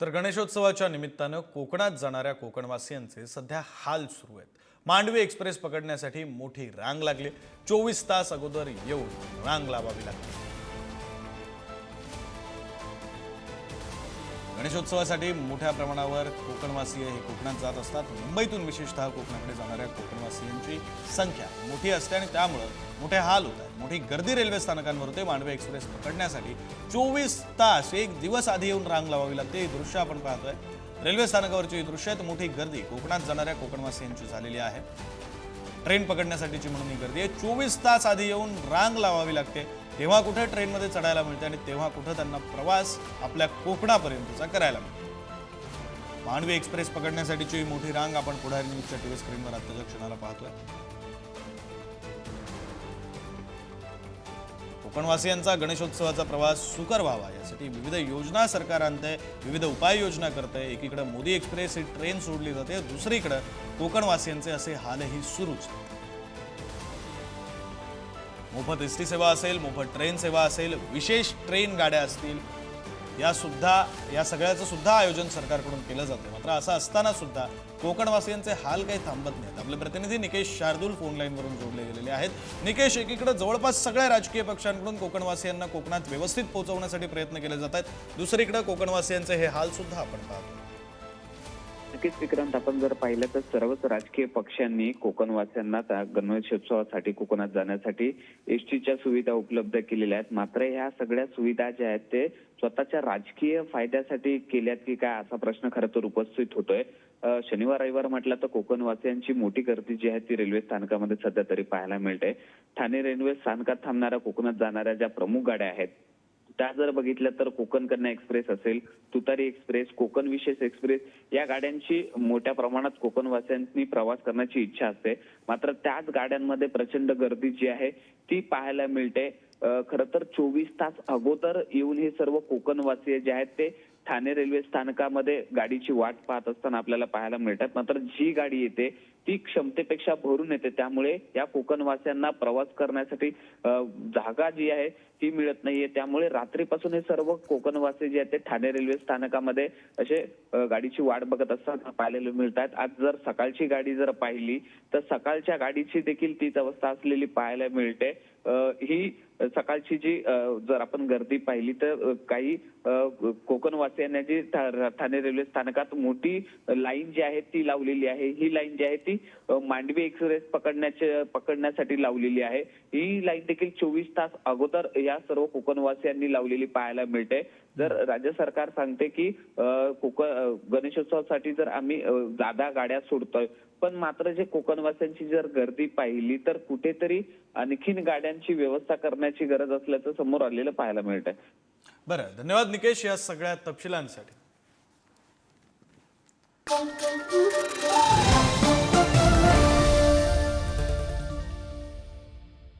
तर गणेशोत्सवाच्या निमित्तानं कोकणात जाणाऱ्या कोकणवासियांचे सध्या हाल सुरू आहेत. मांडवी एक्सप्रेस पकडण्यासाठी मोठी रांग लागली. चोवीस तास अगोदर येऊन रांग लावावी लागली. गणेशोत्सवासाठी मोठ्या प्रमाणावर कोकणवासीय हे कोकणात जात असतात. मुंबईतून विशेषतः कोकणाकडे जाणाऱ्या कोकणवासियांची संख्या मोठी असते आणि त्यामुळं मोठे हाल होत आहेत. मोठी गर्दी रेल्वे स्थानकांवर होते मांडवे एक्सप्रेस पकडण्यासाठी चोवीस तास एक दिवस आधी येऊन रांग लावावी लागते. ही दृश्य आपण पाहतोय. रेल्वे स्थानकावरची ही दृश्य आहेत. मोठी गर्दी कोकणात जाणाऱ्या कोकणवासियांची झालेली आहे. ट्रेन पकडण्यासाठीची म्हणून ही गर्दी आहे. चोवीस तास आधी येऊन रांग लावावी लागते. तेव्हा कुठे ट्रेनमध्ये चढायला मिळते आणि तेव्हा कुठं त्यांना प्रवास आपल्या कोकणापर्यंतचा करायला मिळतो. मांडवी एक्सप्रेस पकडण्यासाठीची मोठी रांग आपण पुढारी न्यूजच्या टीव्ही स्क्रीनवर आत्ताच्या क्षणाला पाहतोय. कोकणवासियांचा गणेशोत्सवाचा प्रवास सुकर व्हावा यासाठी विविध योजना सरकार आणते विविध उपाययोजना करते. एकीकडे मोदी एक्सप्रेस ही ट्रेन सोडली जाते दुसरीकडे कोकणवासियांचे असे हालही सुरूच. आहेत. मोफत एस टी सेवा असेल मोफत ट्रेन सेवा असेल विशेष ट्रेन गाड्या असतील या सुद्धा या सगळ्याचं सुद्धा आयोजन सरकारकडून केलं जातं. मात्र असं असताना सुद्धा कोकणवासियांचे हाल काही थांबत नाहीत. आपले प्रतिनिधी निकेश शार्दूल फोन लाईनवरून जोडले गेलेले आहेत. निकेश एकीकडे जवळपास सगळ्या राजकीय पक्षांकडून कोकणवासियांना कोकणात व्यवस्थित पोहोचवण्यासाठी प्रयत्न केले जात आहेत. दुसरीकडे कोकणवासियांचे हे हाल सुद्धा आपण पाहतो. नक्कीच विक्रांत आपण जर पाहिलं तर सर्वच राजकीय पक्षांनी कोकणवासियांना त्या गणेशोत्सवासाठी कोकणात जाण्यासाठी एसटीच्या सुविधा उपलब्ध केलेल्या आहेत. मात्र ह्या सगळ्या सुविधा ज्या आहेत ते स्वतःच्या राजकीय फायद्यासाठी केल्यात की काय असा प्रश्न खरं तर उपस्थित होतोय. शनिवार रविवार म्हटलं तर कोकणवासियांची मोठी गर्दी जी आहे ती रेल्वे स्थानकामध्ये सध्या तरी पाहायला मिळते. ठाणे रेल्वे स्थानकात थांबणाऱ्या कोकणात जाणाऱ्या ज्या प्रमुख गाड्या आहेत त्या जर बघितल्या तर कोकण कन्या एक्सप्रेस असेल तुतारी एक्सप्रेस कोकण विशेष एक्सप्रेस या गाड्यांची मोठ्या प्रमाणात कोकणवासियांनी प्रवास करण्याची इच्छा असते. मात्र त्याच गाड्यांमध्ये प्रचंड गर्दी जी आहे ती पाहायला मिळते. खर तर चोवीस तास अगोदर येऊन हे सर्व कोकणवासीय जे आहेत ते ठाणे रेल्वे स्थानकामध्ये गाडीची वाट पाहत असताना आपल्याला पाहायला मिळतात. मात्र जी गाडी येते ती क्षमतेपेक्षा भरून येते. त्यामुळे या कोकणवासियांना प्रवास करण्यासाठी जागा जी आहे ती मिळत नाहीये. त्यामुळे रात्रीपासून हे सर्व कोकणवासी जे आहेत ते ठाणे रेल्वे स्थानकामध्ये असे गाडीची वाट बघत असताना पाहायला मिळतात. आज जर सकाळची गाडी जर पाहिली तर सकाळच्या गाडीची देखील तीच अवस्था असलेली पाहायला मिळते. ही सकाळची जी जर आपण गर्दी पाहिली तर काही कोकणवासियांना जी ठाणे रेल्वे स्थानकात मोठी लाईन जी आहे ती लावलेली आहे. ही लाईन जी आहे ती अ, मांडवी एक्सप्रेस पकडण्याच्या पकडण्यासाठी लावलेली आहे. ही लाईन देखील चोवीस तास अगोदर या सर्व कोकणवासियांनी लावलेली पाहायला मिळते. जर राज्य सरकार सांगते की कोकण गणेशोत्सवासाठी जर आम्ही जादा गाड्या सोडतोय पण मात्र जे कोकणवासियांची जर गर्दी पाहिली तर कुठेतरी आणखीन गाड्यांची व्यवस्था करण्याची गरज असल्याचं समोर आलेलं पाहायला मिळत आहे बरं धन्यवाद निकेश या सगळ्या तपशिलांसाठी.